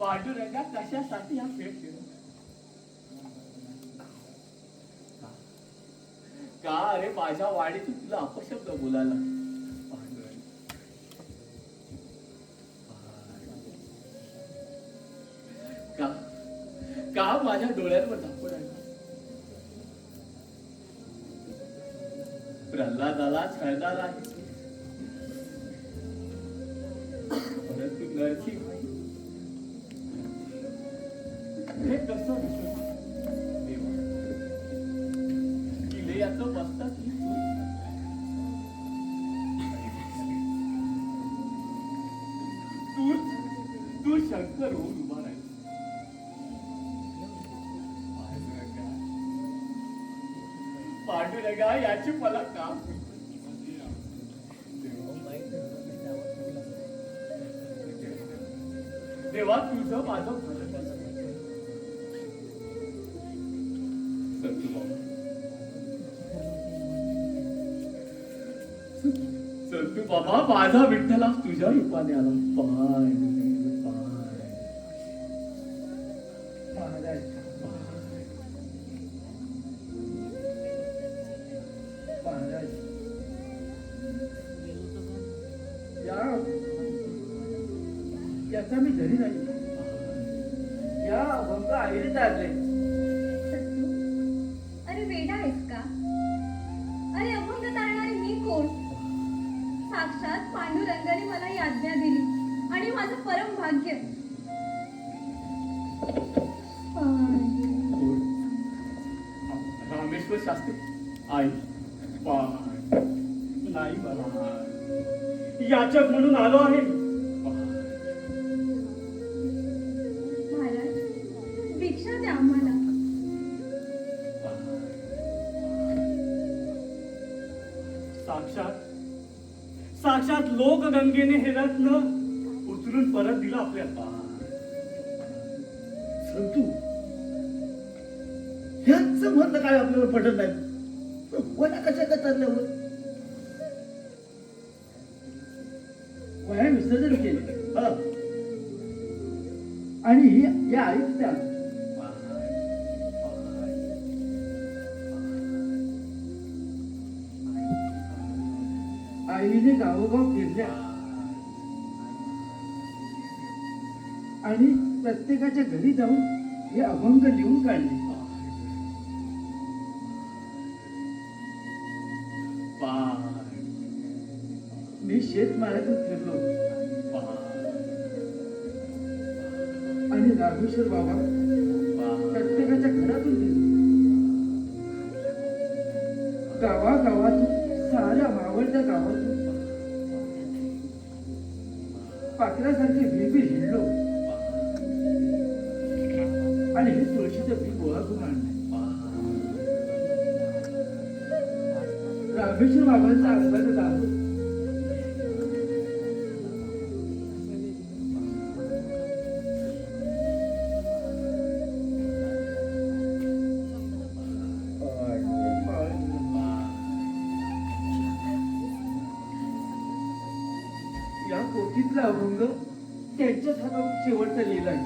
पांडुरंगा कशासाठी हा खेळ खेळ का अरे माझ्या वाडीतून तुला अपशब्द बोलायला? का? का माझ्या डोळ्यांवर झापड प्रल्हादाला छळदाला शंकर होऊन उभा राहील. पांडुरंगा याची मला काम देवा तुझं माझं भलं संतू बाबा. माझा विठ्ठला तुझ्या रूपाने आला. पाय. याचा मी घरी नाही. या भंग आईने चालले सत्तू अरे वेडा आहेस का? अरे अभंग तारणारी मी कोण? साक्षात पांडुरंगाने मला ही आज्ञा दिली आणि माझं परम भाग्य. रामेश्वर शास्त्री. आई पाय नाही मला याचक म्हणून आलो आहे. लोक गंगेने हे रत्न उचलून परत दिलं आपल्या संतू ह्याच म्हणणं काय आपल्याला पटत नाही? वया कशा का वया विसर्जन केलं. आणि ही- या आईच आईने गावोगाव फिरल्या. आणि प्रत्येकाच्या घरी जाऊन हे अभंग लिहून काढले. मी शेतमाळ्यातून फिरलो. आणि रामेश्वर बाबा प्रत्येकाच्या घरातून गेले. गावागावातून साऱ्या मावळत्या गावातून पाखरासारखे बिरबीर हिंडलो. आणि हे तुळशीचं पीक गोळा करून आणलं. रामेश्वर बाबांचा अंगाचा दाखव. तिथला अभंग त्यांच्याच हातात शेवटचा लिहिलाय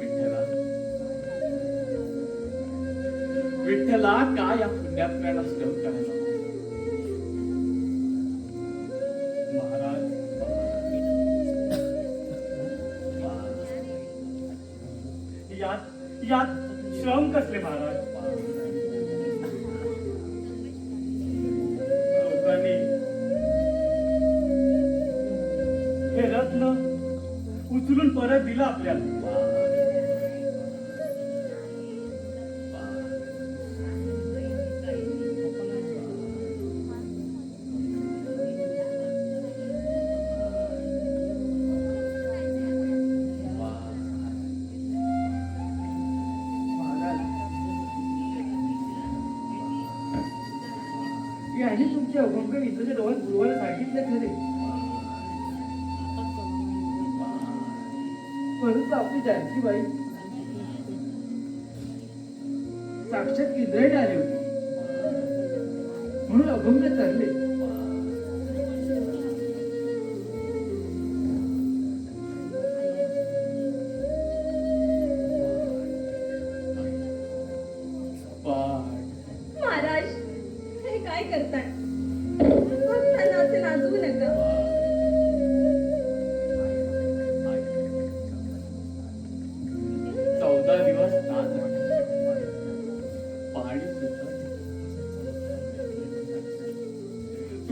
विठ्ठला. विठ्ठला काय या पुण्यात्म्याला श्रम करायला? उचलून परत दिलं आपल्याला. याने तुमच्या अभंग इंद्रच्या डोळ्यात गुरुवाला सांगितले खरे परंतु आपली जानकीबाई साक्षात इंद्रायण आली होती. म्हणून अभंग चालले. महाराज हे काय करताय?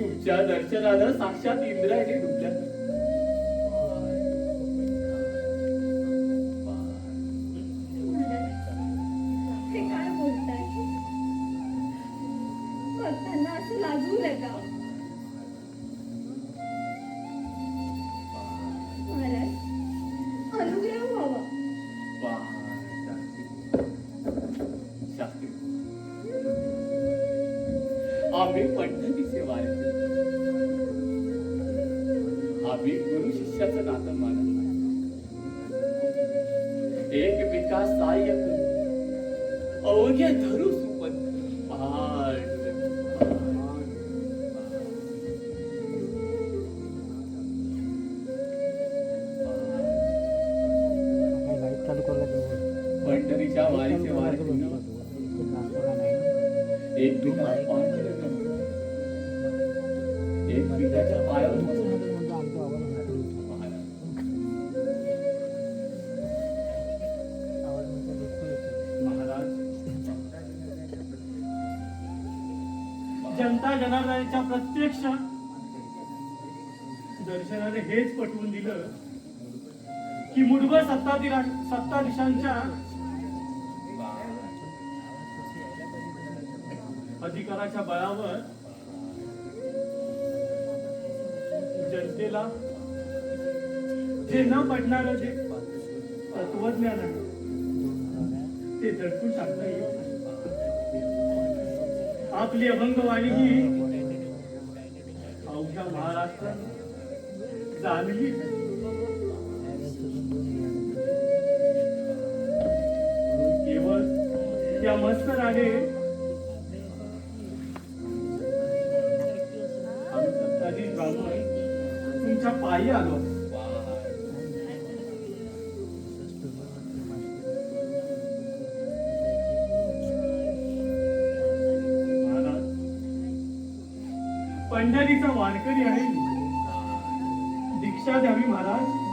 तुमच्या दर्शनानं साक्षात इंद्रायणी डुबल्या महाराज हे एकमेका सहाय्य करू अवघ्या धरू सुपन। पहाड पंढरीच्या वारीचे वारकरी एक पिकाला एक पायावर जनार्दनाच्या प्रत्यक्ष दर्शनाने हेच पटवून दिलं की मुठभर सत्ताधीरा सत्ताधीशांच्या अधिकाराच्या बळावर जनतेला जे न पडणार जे तत्वज्ञान आहे ते दडपून टाकता येईल आपली अभंगवाणी ही अवघ्या महाराष्ट्रात जाणली. केवळ त्या मस्तराने आम्ही सत्ताधीश ब्राह्मण तुमच्या पायी आलो. शेतकरी आहे. दीक्षा द्यावी महाराज.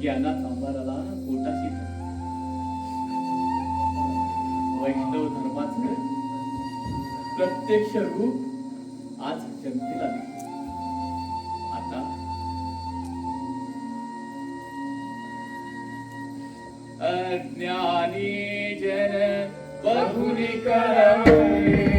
ज्ञानात अंबाराला पोटाशी वैष्णव धर्माच प्रत्यक्ष रूप आज जनतेला आता अज्ञानी जन बहुनी करवे